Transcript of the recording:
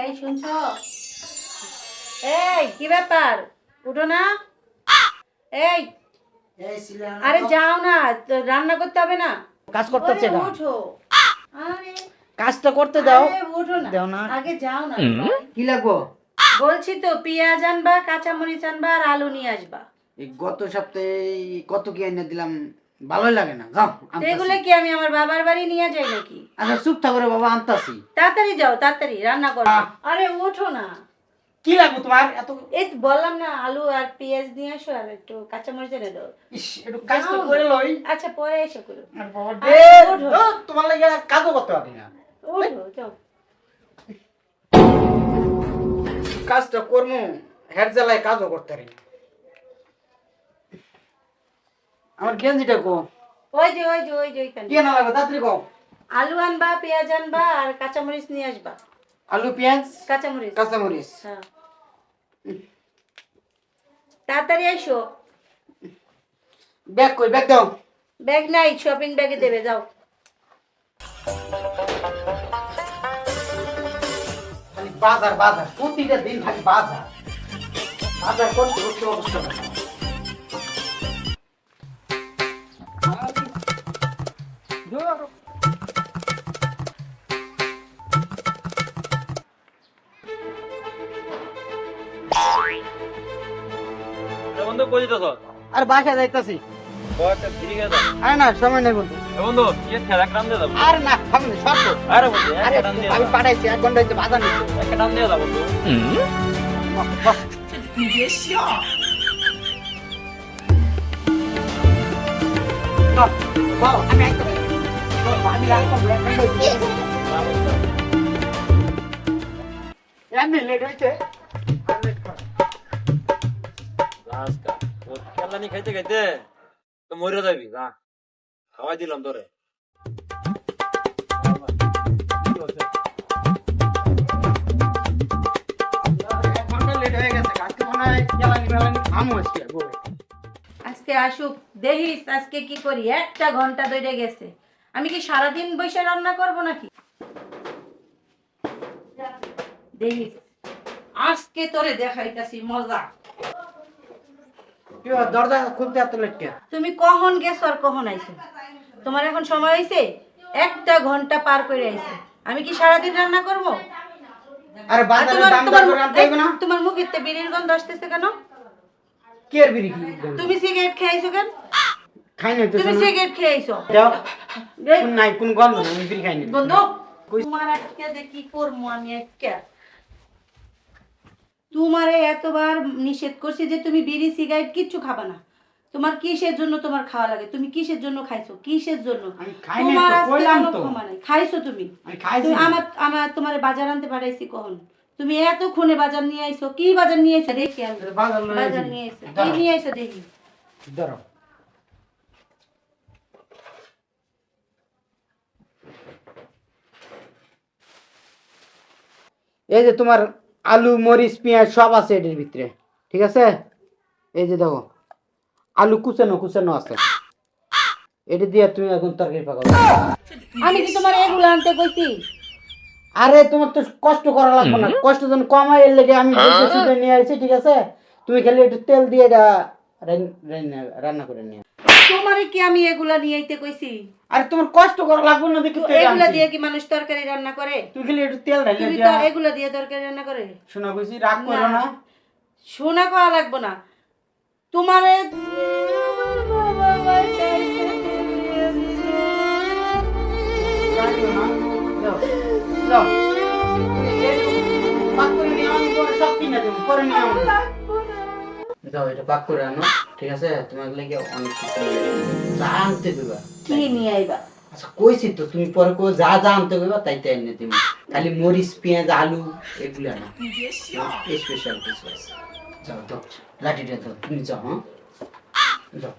এই শুনছ? এই কি ব্যাপার? উঠো না। এই আরে যাও না রান্না করতে হবে না। কাজ করতেছে ওরে, না ওঠো আরে কাজটা করতে দাও। ওঠো না। দাও না। আগে যাও না। কি লাগবো? বলছি তো পেঁয়াজ আনবা কাঁচামরিচ আনবা আর আলু নিয়ে আসবা। এই গত সপ্তাহে কত কি এনে দিলাম? ভালোই লাগে না যাও এগুলো কি আমি আমার বাবার বাড়ি নিয়ে যাই নাকি? আচ্ছা চুপ থাকো বাবা আনতাছি। তাড়াতাড়ি যাও তাড়াতাড়ি রান্না করো। আরে ওঠো না। কি লাগবে তোমার? এত এই বললাম না আলু আর পেঁয়াজ নিয়ে আসো আর একটু কাঁচামরিচ এনে দাও। ইস, একটু যাও। না। করে লই। আচ্ছা পরে এসে করো। আর বাবা দে, তোমার লাগে কাজও করতে পারি না। ওঠো যাও। কাজটা করব হেড জ্বালায় কাজও করতে পারি না। আমার গেঞ্জিটা কো ওই যে ওই যে ওই যে ওইখানে। কি না লাগবে তাড়াতাড়ি কও। আলু আনবা পেঁয়াজ আনবা আর কাঁচামরিচ নিয়ে আসবা। আলু পেঁয়াজ কাঁচা কাঁচামরিচ। কাঁচামরিচ। হ্যাঁ। তাড়াতাড়ি এসো ব্যাগ কই ব্যাগ দাও। ব্যাগ নাই শপিং ব্যাগে দেবে যাও। খালি বাজার বাজার। প্রতিটা দিন খালি বাজার। বাজার করতে করতে অবস্থা। কই যেতেছ আর বাসা যাইতাছি। গেছে আরে না সময় নেই বন্ধু। বন্ধু কি ঠেলা টান দিয়ে যাব। আর না সামনে সব আরে বন্ধু আরে আমি পাঠাইছি এক ঘণ্টা হচ্ছে বাজার নিচ্ছে একটা টান দিয়ে বাহ, আমি একদম আমি। এমনি লেট হয়েছে ও খাইতে খাইতে তো মরে যাবি যা। খাওয়াই দিলাম তোরে। আজকে আসুক, দেখিস আজকে কি করি। একটা ঘণ্টা ধরে গেছে। আমি কি সারাদিন বসে রান্না করব নাকি? দেখিস, আজকে তোরে দেখাইতাছি মজা। দরজা খুলতে এত লেট কে তুমি কখন গেছো আর কখন আইছো? তোমার এখন সময় হয়েছে একটা ঘণ্টা পার করে আইছো। আমি কি সারাদিন রান্না করব? আরে বাজারে তোমার তোমার না। তোমার মুখেতে বিড়ির গন্ধ আসতেছে কেন? কে এর বিড়ি তুমি সিগারেট খেয়েছো কেন? খাই তো তুমি। সিগারেট খেয়েছো নাই কোন গন্ধ আমি বিড়ি খাই নাই। বন্ধু তোমার আজকে কি করব আমি আজকে? তোমারে এতবার নিষেধ করছি যে তুমি বিড়ি সিগারেট কিচ্ছু খাবা না। তোমার কিসের জন্য তোমার খাওয়া লাগে? তুমি কিসের জন্য খাইছো? কিসের জন্য? তোমার আজকে কোনো ক্ষমা নাই। খাইছো তুমি। আমার আমার তোমার বাজার আনতে পাঠাইছি কখন? তুমি এতক্ষণে বাজার নিয়ে আইছো। কি বাজার নিয়ে আইছো? দেখি আমি। বাজার। নিয়ে আইছো। কি নিয়ে আইছো দেখি। দাঁড়াও। এই যে তোমার আলু মরিচ পেঁয়াজ সব আছে এটির ভিতরে। ঠিক আছে? এই যে দেখো আলু কুচানো কুচানো আছে। এটা দিয়ে তুমি এখন তরকারি পাকাও। আমি কি তোমার এগুলো আনতে কইছি? আরে তোমার তো কষ্ট করা লাগবে না। কষ্ট যখন কমাই এর লেগে আমি নিয়ে আসছি ঠিক আছে? তুমি খালি একটু তেল দিয়ে রান্না করে নিয়ে তোমারে কি আমি এগুলা নিয়ে আইতে কইছি? আরে তোমার কষ্ট করা লাগবে না দেখি এগুলা দিয়ে কি মানুষ তরকারি রান্না করে? তুমি খালি একটু তেল ঢালিয়ে তুমি তো এগুলা দিয়ে তরকারি রান্না করে? শোনা কইছি রাগ করো না। শোনা করা লাগবো না। তোমারে যাও যাও। পাক করে নিয়ে আমি পরে সব কিনে দেবো পরে নিয়ে যাও এটা পাক করে আনো ঠিক আছে? তোমার লাগে অনেক কিছু। যা আনতে দেবা কি নিয়ে আইবা? আচ্ছা কইছি তো তুমি পরে কো যা যা আনতে কইবা তাই তাই এনে তুমি খালি মরিচ পেঁয়াজ আলু এগুলো না স্পেশাল কিছু আছে। যাও দাও লাঠিটা দাও তুমি যাও হ্যাঁ? যাও।